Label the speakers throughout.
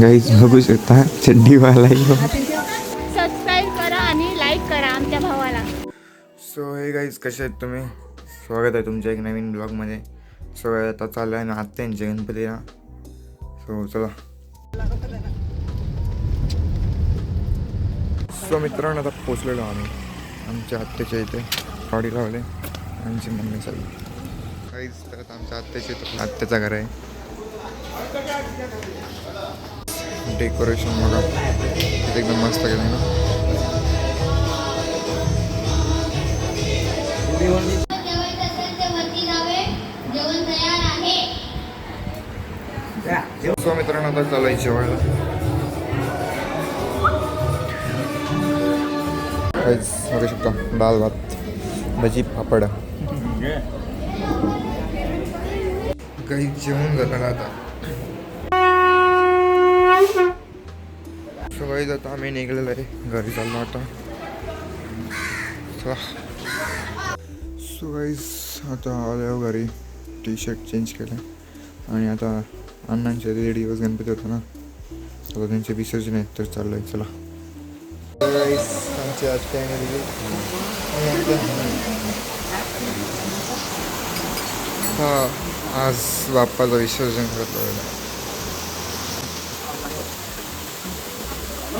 Speaker 1: Guys बघू शकता. चड्डीवाला
Speaker 2: subscribe करा आणि लाईक करा आमच्या भावाला.
Speaker 1: सो हे गाईज कसे आहेत तुम्ही? स्वागत आहे तुमच्या एक नवीन ब्लॉगमध्ये सो आता चालू आहे ना आत्यांच्या गणपतीला. सो चला. सो मित्रांनो आता पोचलेलो आम्ही. आमच्या आत्याच्या इथे गाडी लावले. आमची मम्मी चालली. काहीच तर आता आमच्या आत्याच्या इथं आत्याचं घर आहे. डेकोरेशन बघा. एकदम मस्त केलं ना. सो मित्रांनो आता चालू आहे जेवायला. काहीच बघू शकता डाळ भात भजी पापड. काही जेवण झालं आता. सो गाईज आता आम्ही निघलेलो आहे घरी चाललो आता. चला. सो गाईज आता आलो घरी. टी शर्ट चेंज केलं. आणि आता अण्णांचे दीड दिवस गणपती होतो ना. आता त्यांचे विसर्जन आहेत तर चाललं आहे चला आमची आज काय हा आज बाप्पाचं विसर्जन करत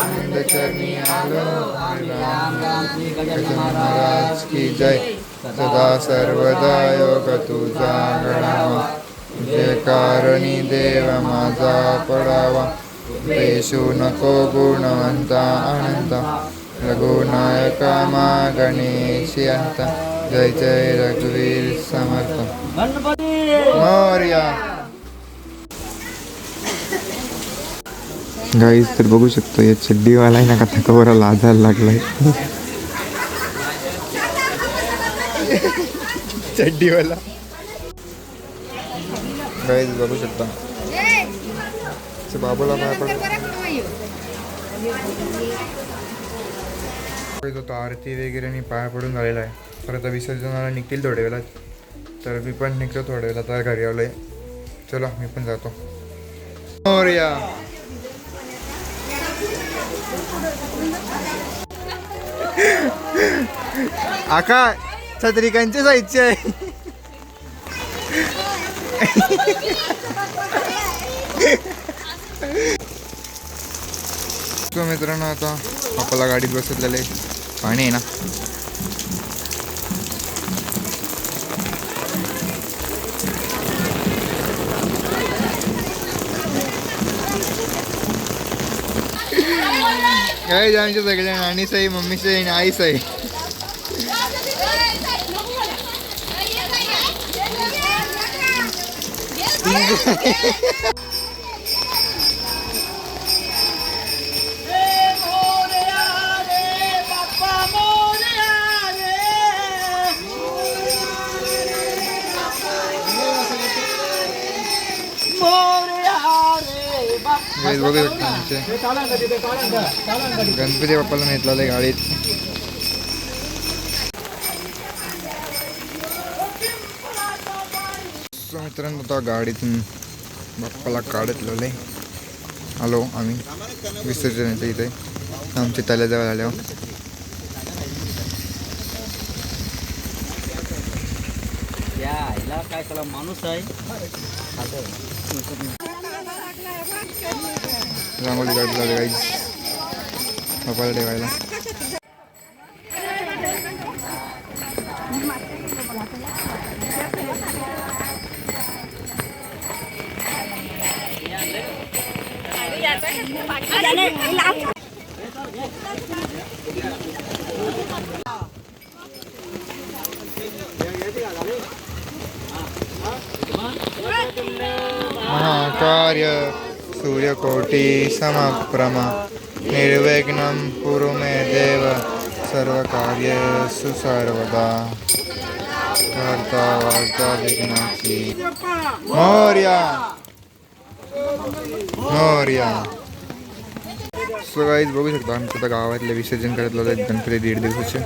Speaker 1: आनंद चरणी आलो महाराज की जय सदा सर्वदा योग तुझा गणावा जे कारणी देव माझा पडावा पेशू नको गुणवंता अनंता रघुनायका मा गणेशी जय जय रघुवीर समर्थ। मोर्या! गाईज तर बघू शकतो या चड्डीवाला आहे ना का थकावर लाजायला लागलाय. चड्डीवाला. गाईज बघू शकता. बाबूला काय पडतो तो आरती वगैरे आणि पाया पडून झालेला आहे. परत विसर्जनाला निघतील थोड्या वेळात तर मी पण निघतो थोड्या वेळात आता घरी आलोय. चला मी पण जातो. आका छत्रिकांचे साहित्य आहे. मित्रांनो आता आपल्याला गाडीत बसलेले पाणी आहे ना? काय आमच्या सगळ्या नानी साई मम्मी साई आणि आई साई गाईज बघू शकता आमचे गणपती बाप्पाला नेतलेलं गाडीत. मित्रांनो आता गाडीतून बाप्पाला काढतलेलं. आहे आलो आम्ही. विसर्जनाच्या इथे. आमची तल्याजवळ आल्यावर
Speaker 3: काय त्याला माणूस आहे?
Speaker 1: रांगोळी काढलेलं गाईज बाप्पाला ठेवायला महाकार्य सूर्यकोटि समप्रमा निर्विघ्नं कुरु मे देव सर्वकार्येषु सर्वदा। कर्ता वार्ता विघ्नाची मोर्या! मोर्या! सो गाईज बघू शकता आमच्या गावातले विसर्जन करत लावले गणपती दीड दिवसाचे.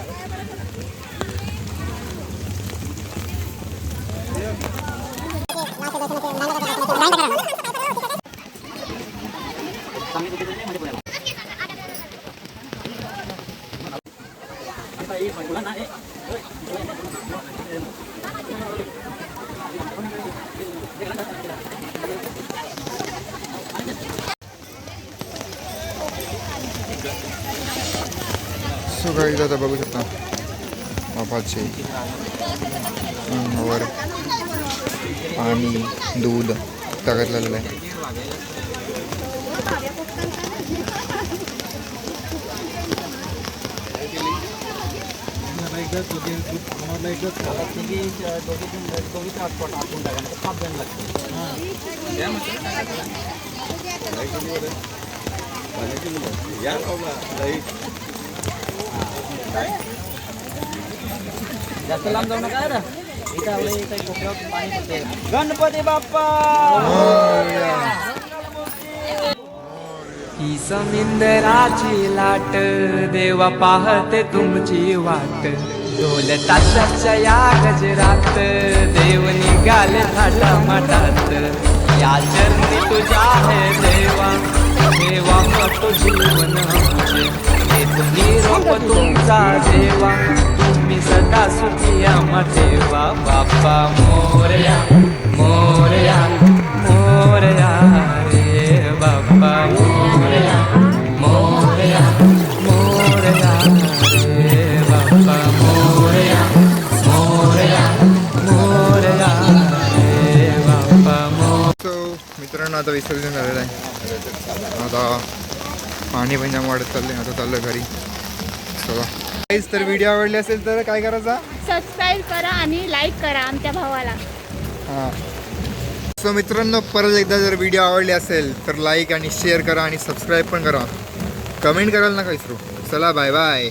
Speaker 1: सो गाईज आता बघू शकता. बापाचे वर पाणी दूध टाकतलेलं आहे.
Speaker 3: जास्त लांब जाऊ नका रे. इथं आपल्या इथं कोपऱ्यावर पाणी पडते गणपती बाप्पा.
Speaker 4: ही समिंदराची लाट देवा पाहते तुमची वाट. ढोल ताशाच्या या गजरात देव निघाले मठात. या चरणी तुझ्या आहे देवा देवा मतो जीवन आमचे. निरोप तुमचा देवा तुम्ही सदा सुखी आम्हा देवा. बाप्पा मोरया मोरया मोरया.
Speaker 1: विसर्जन झालेलं आहे. आता पाणी पण जाम वाढत चाललंय. आता चाललं घरी. चला. Guys, तर व्हिडिओ आवडले असेल तर काय करायचा?
Speaker 2: सबस्क्राईब करा आणि लाईक करा आमच्या भावाला.
Speaker 1: हां. सो मित्रांनो परत एकदा जर व्हिडिओ आवडले असेल तर लाईक आणि शेअर करा आणि सबस्क्राईब पण करा. कमेंट करायला नका विसरू. चला बाय बाय